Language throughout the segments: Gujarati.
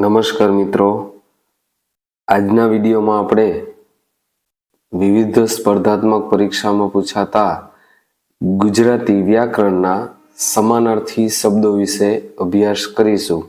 નમસ્કાર મિત્રો. આજના વિડીયોમાં આપણે વિવિધ સ્પર્ધાત્મક પરીક્ષામાં પૂછાતા ગુજરાતી વ્યાકરણના સમાનાર્થી શબ્દો વિશે અભ્યાસ કરીશું.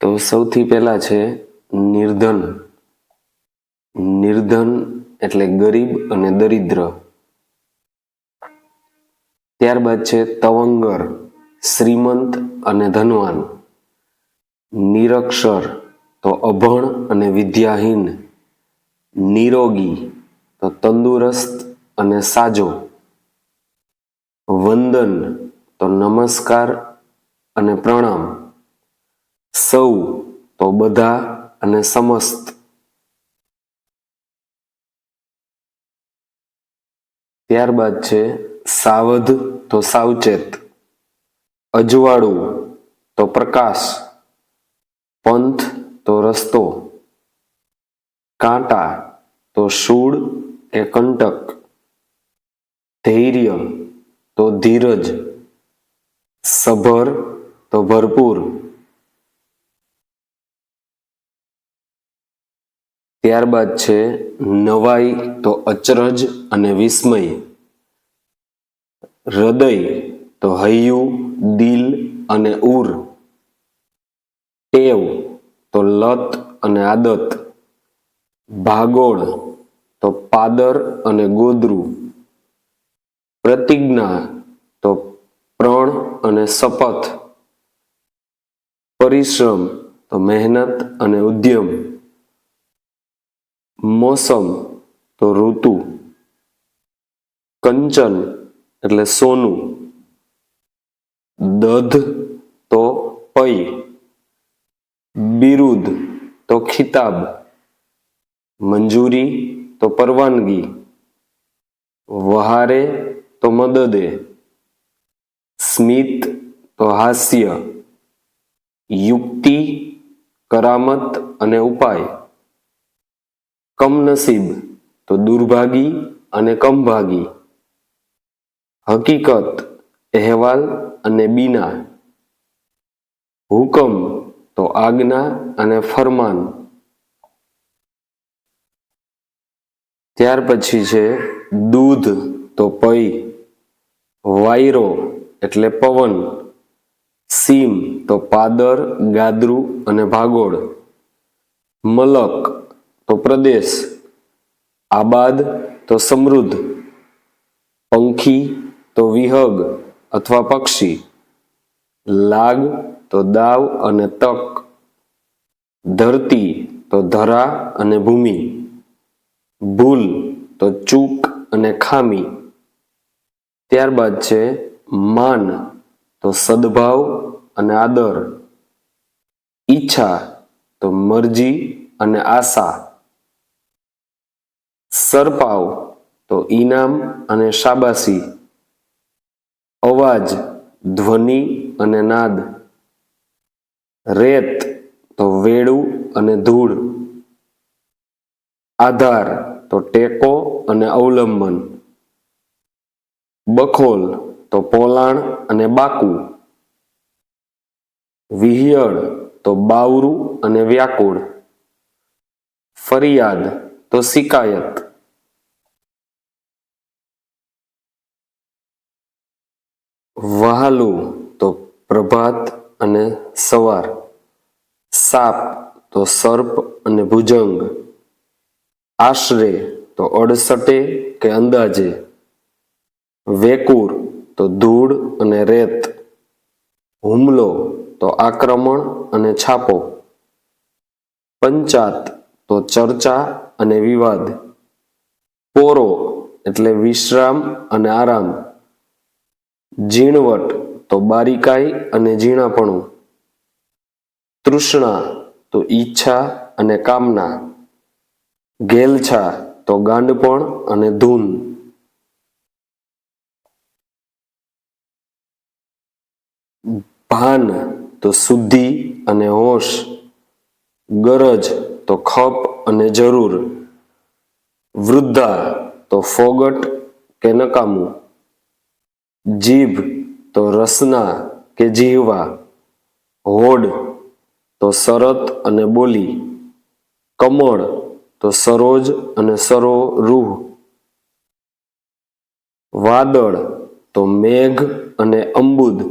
તો સૌથી પહેલા છે નિર્ધન. નિર્ધન એટલે ગરીબ અને દરિદ્ર. ત્યારબાદ છે તવંગર, શ્રીમંત અને ધનવાન. નિરક્ષર, તો અભણ અને વિદ્યાહીન. નિરોગી, તો તંદુરસ્ત અને સાજો. વંદન, તો નમસ્કાર અને પ્રણામ. સૌ, તો બધા અને સમસ્ત. ત્યારબાદ છે સાવધ, તો સાવચેત. અજવાળું, તો પ્રકાશ. પંથ તો રસ્તો, કાંટા તો શૂળ કે કંટક, ધૈર્ય તો ધીરજ, સભર તો ભરપૂર. ત્યારબાદ છે નવાઈ તો અચરજ અને વિસ્મય, હૃદય તો હૈયું, દિલ અને ઉર ટેવ તો લત અને આદત. ભાગોળ તો પાદર અને ગોદરું. પ્રતિજ્ઞા તો પ્રણ અને શપથ. પરિશ્રમ તો મહેનત અને ઉદ્યમ. મોસમ તો ઋતુ. કંચન એટલે સોનું. દધ તો પૈ બિરુદ તો ખિતાબ, મંજૂરી તો પરવાનગી, વહારે તો મદદે, સ્મિત તો હાસ્ય, યુક્તિ, કરામત અને ઉપાય, કમનસીબ તો દુર્ભાગી અને કમભાગી, હકીકત, અહેવાલ અને બીના, હુકમ તો આજ્ઞા અને ફરમાન. ત્યાર પછી છે દૂધ તો પૈ વાયરો એટલે પવન, સીમ તો પાદર, ગાદરું અને ભાગોળ, મલક તો પ્રદેશ, આબાદ તો સમૃદ્ધ, પંખી તો વિહગ અથવા પક્ષી, લાગ તો દાવ અને તક. ધરતી તો ધરા અને ભૂમિ. ભૂલ તો ચૂક અને ખામી. ત્યારબાદ છે માન તો સદભાવ અને આદર. ઈચ્છા તો મરજી અને આશા. સરપાવ તો ઈનામ અને શાબાશી. અવાજ ધ્વનિ અને નાદ. રેત તો વેડું અને ધૂળ. આધાર તો ટેકો અને અવલંબન. બખોલ તો પોલાણ અને બાકુ. વિહિયળ તો બાવરું અને વ્યાકુળ. ફરિયાદ તો શિકાયત વહાલું તો પ્રભાત અને સવાર, સાપ તો સર્પ અને ભુજંગ, આશરે તો અડસટે કે અંદાજે, વેકુર તો ધૂળ અને રેત, હુમલો તો આક્રમણ અને છાપો, પંચાત તો ચર્ચા અને વિવાદ, પોરો એટલે વિશ્રામ અને આરામ, ઝીણવટ તો બારીકાઈ અને ઝીણાપણું. તૃષ્ણા તો ઈચ્છા અને કામના. ગેલછા તો ગાંડપણ અને ધૂન. ભાન તો શુદ્ધિ અને હોશ. ગરજ તો ખપ અને જરૂર. વૃદ્ધા તો ફોગટ કે નકામું. જીભ તો રસના કે જીહવા, હોડ તો શરત અને બોલી, કમળ તો સરોજ અને સરો રૂહ વાદળ તો મેઘ અને અંબુદ,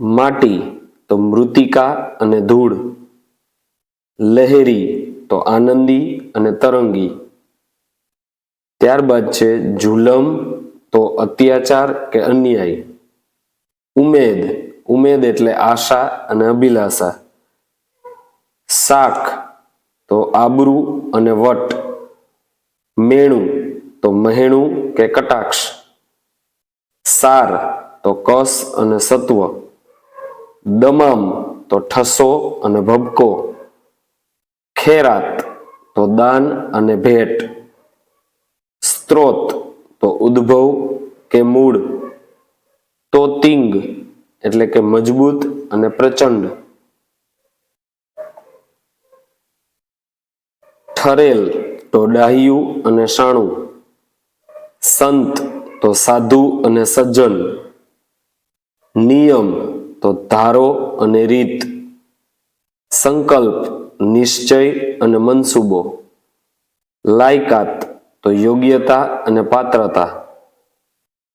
માટી તો મૃતિકા અને ધૂળ, લહેરી તો આનંદી અને તરંગી. ત્યારબાદ છે જુલમ તો અત્યાચાર કે અન્યાય? ઉમેદ. ઉમેદ એટલે આશા અને અભિલાષા. શાક તો આબરૂ અને વટ. મેણું. તો મહેણું કે કટાક્ષ. સાર. તો કસ અને સત્વ. દમામ. તો ઠસો અને ભબકો. ખેરાત. તો દાન અને ભેટ. સ્ત્રોત. તો ઉદ્ભવ કે મૂળ? તો તિંગ, એટલે કે મજબૂત અને પ્રચંડ. ઠરેલ, તો ડાહ્યું અને શાણું. સંત, તો સાધુ અને સજ્જન. નિયમ, તો ધારો અને રીત. સંકલ્પ, નિશ્ચય અને મનસુબો. લાયકાત તો યોગ્યતા અને પાત્રતા.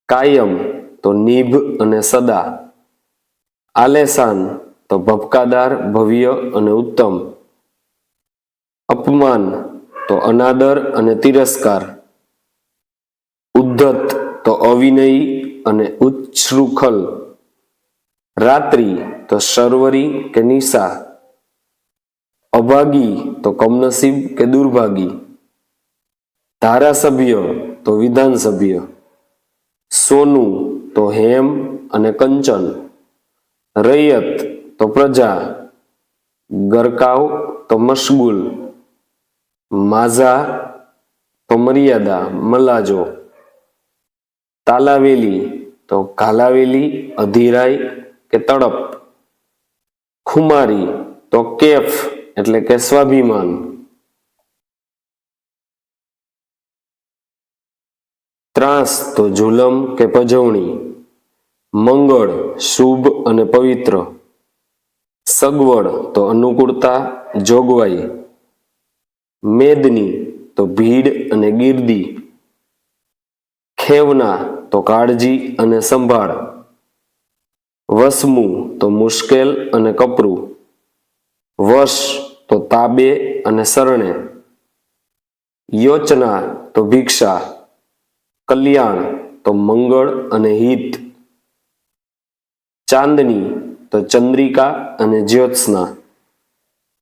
કાયમ તો નિભ અને સદા. આલેસાન તો ભપકાદાર, ભવ્ય અને ઉત્તમ. અપમાન તો અનાદર અને તિરસ્કાર. ઉદ્ધત તો અવિનયી અને ઉચ્છૃખલ. રાત્રિ તો શર્વરી કે નિશા. અભાગી તો કમનસીબ કે દુર્ભાગી. ધારાસભ્ય તો વિધાનસભ્ય, સોનું તો હેમ અને કંચન, રૈયત તો પ્રજા, ગરકાવ તો મશગુલ, માઝા તો મર્યાદા, મલાજો, તાલાવેલી તો ઘાલાવેલી, અધીરાઈ કે તડપ, ખુમારી તો કેફ એટલે કે સ્વાભિમાન ત્રાસ તો જુલમ કે પજવણી, મંગળ શુભ અને પવિત્ર, સગવડ તો અનુકૂળતા, જોગવાઈ, મેદની તો ભીડ અને ગીર્દી, ખેવના તો કાળજી અને સંભાળ, વસમું તો મુશ્કેલ અને કપરું, વશ તો તાબે અને શરણે, યોચના તો ભિક્ષા કલ્યાણ તો મંગળ અને હિત. ચાંદની તો ચંદ્રિકા અને જ્યોત્સના.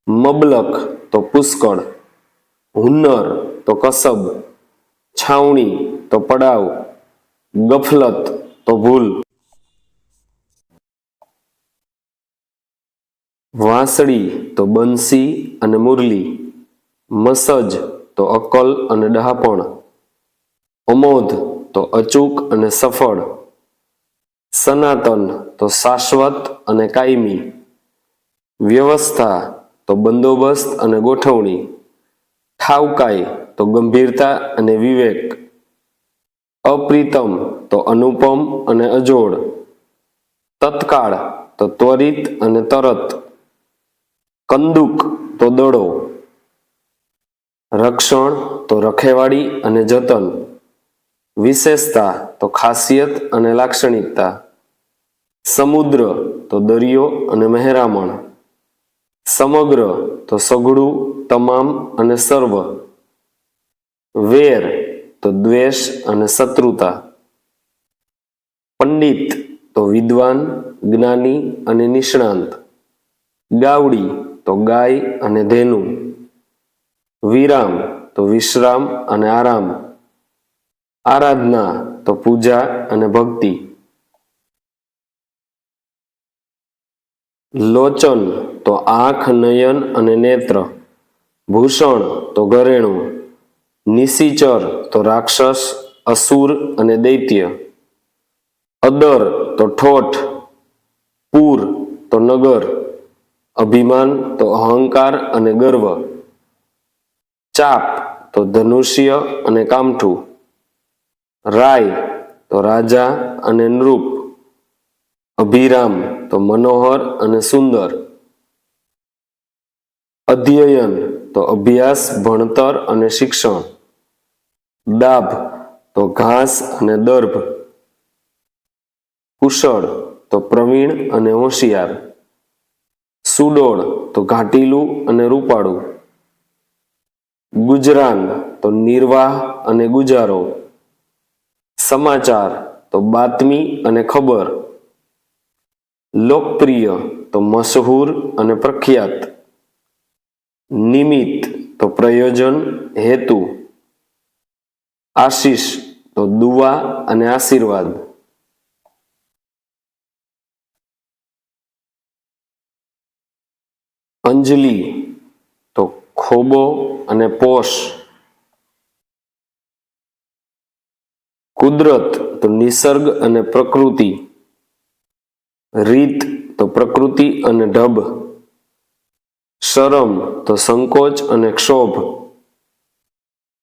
મબલક તો પુષ્કળ. હુન્નર તો કસબ. છાવણી તો પડાવ. ગફલત તો ભૂલ. વાંસળી તો બંસી અને મુરલી. મસજ તો અકલ અને ડહાપણ. અમોધ તો અચૂક અને સફળ, સનાતન તો શાશ્વત અને કાયમી, વ્યવસ્થા તો બંદોબસ્ત અને ગોઠવણી, ઠાવકાય તો ગંભીરતા અને વિવેક, અપ્રિતમ તો અનુપમ અને અજોડ, તત્કાળ તો ત્વરિત અને તરત, કંદુક તો દડો, રક્ષણ તો રખેવાળી અને જતન. વિશેષતા તો ખાસિયત અને લાક્ષણિકતા. સમુદ્ર તો દરિયો અને મહેરામણ. સમગ્ર તો સઘળું તમામ અને સર્વ. વેર તો દ્વેષ અને શત્રુતા. પંડિત તો વિદ્વાન, જ્ઞાની અને નિષ્ણાંત. ગાવડી તો ગાય અને ધેનુ. વિરામ તો વિશ્રામ અને આરામ. આરાધના, તો પૂજા અને ભક્તિ. લોચન, તો આંખ, નયન અને નેત્ર. ભૂષણ, તો ઘરેણું. નિશિચર, તો રાક્ષસ, અસુર અને દૈત્ય. અદર, તો ઠોઠ. પૂર, તો નગર. અભિમાન, તો અહંકાર અને ગર્વ. ચાપ, તો ધનુષ્ય અને કામઠું. રાય તો રાજા અને નૃપ. અભિરામ તો મનોહર અને સુંદર. અધ્યયન તો અભ્યાસ, ભણતર અને શિક્ષણ. દાભ તો ઘાસ અને દર્ભ. કુશળ તો પ્રવીણ અને હોશિયાર. સુડોળ તો ઘાટીલું અને રૂપાળું. ગુજરાન તો નિર્વાહ અને ગુજારો. સમાચાર તો બાતમી અને ખબર. લોકપ્રિય તો મશહૂર અને પ્રખ્યાત. નિમિત્ત તો પ્રયોજન હેતુ. આશીષ તો દુઆ અને આશીર્વાદ. અંજલિ તો ખોબો અને પોષ કુદરત તો નિસર્ગ અને પ્રકૃતિ. રીત તો પ્રકૃતિ અને ઢબ. શરમ તો સંકોચ અને ક્ષોભ.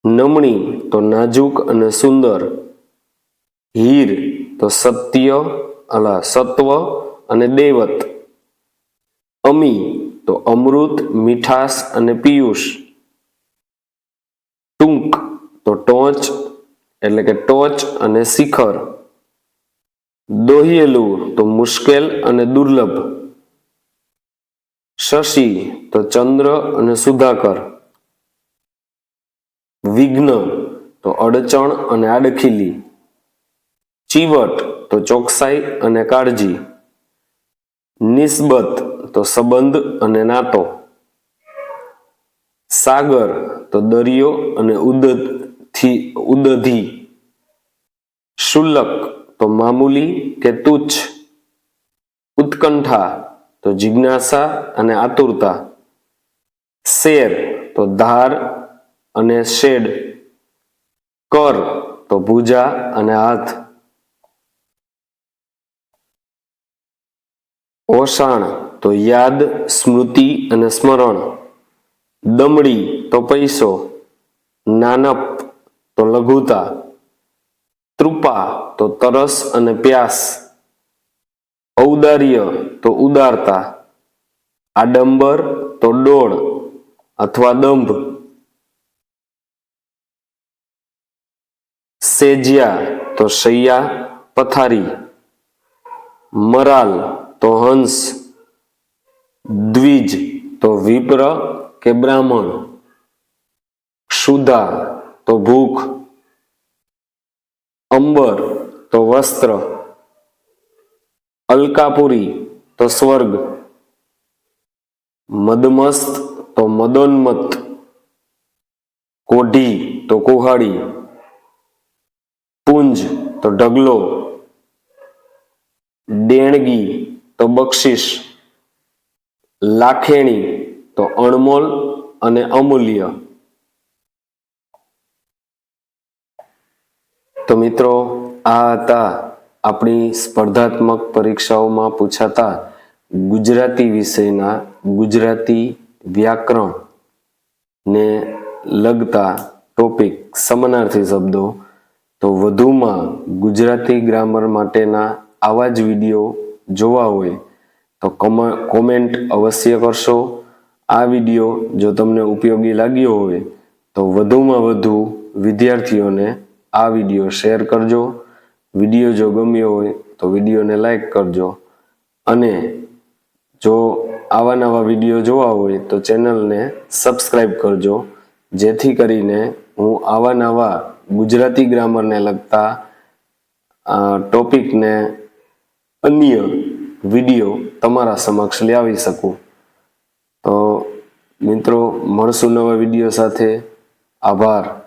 નમણી તો નાજુક અને સુંદર. હીર તો સત્ય, અલા સત્વ અને દૈવત. અમી તો અમૃત, મીઠાશ અને પિયુષ. ટૂંક તો ટોચ એટલે કે ટોચ અને શિખર. દોહિયેલું તો મુશ્કેલ અને દુર્લભ. શશી તો ચંદ્ર અને સુધાકર. વિઘ્ન તો અડચણ અને આડખીલી. ચીવટ તો ચોકસાઈ અને કાળજી. નિસ્બત તો સંબંધ અને નાતો. સાગર તો દરિયો અને ઉદથી ઉદધી. શુલ્લક તો મામૂલી કે તુચ્છ? ઉત્કંઠા તો જિજ્ઞાસા અને આતુરતા. શેર તો ધાર અને શેડ. કર તો ભુજા અને હાથ. ઓસાણ તો યાદ, સ્મૃતિ અને સ્મરણ. દમડી તો પૈસો. નાનપ તો લઘુતા. તૃપા તો તરસ અને પ્યાસ, ઔદાર્ય તો ઉદારતા, આડંબર તો ડોળ અથવા દંભ, સેજ્યા તો શૈયા પથારી, મરાલ તો હંસ, દ્વિજ તો વિપ્ર કે બ્રાહ્મણ, ક્ષુધા તો ભૂખ અંબર તો વસ્ત્ર, અલકાપુરી તો સ્વર્ગ, મદમસ્ત તો મદોન્મત કોઢી તો કુહાડી, પુંજ તો ઢગલો, દેણગી તો બક્ષિસ, લાખેણી તો અણમોલ અને અમૂલ્ય. તો મિત્રો, આ હતા આપણી સ્પર્ધાત્મક પરીક્ષાઓમાં પૂછાતા ગુજરાતી વિષયના ગુજરાતી વ્યાકરણ ને લગતા ટોપિક, સમાનાર્થી શબ્દો. તો વધુમાં ગુજરાતી ગ્રામર માટેના આવા જ વીડિયો જોવા હોય તો કોમેન્ટ અવશ્ય કરશો. આ વીડિયો જો તમને ઉપયોગી લાગ્યો હોય તો વધુમાં વધુ વિદ્યાર્થીઓને આ વીડિયો શેર કરજો. વીડિયો જો ગમ્યો હોય તો વિડીયોને લાઈક કરજો. અને જો આવા નવા વીડિયો જોવા હોય તો ચેનલને સબસ્ક્રાઈબ કરજો. જેથી કરીને હું આવા નવા ગુજરાતી ગ્રામરને લગતા ટોપિકને અન્ય વીડિયો તમારા સમક્ષ લાવી શકું. તો મિત્રો, મળશું નવા વીડિયો સાથે. આભાર.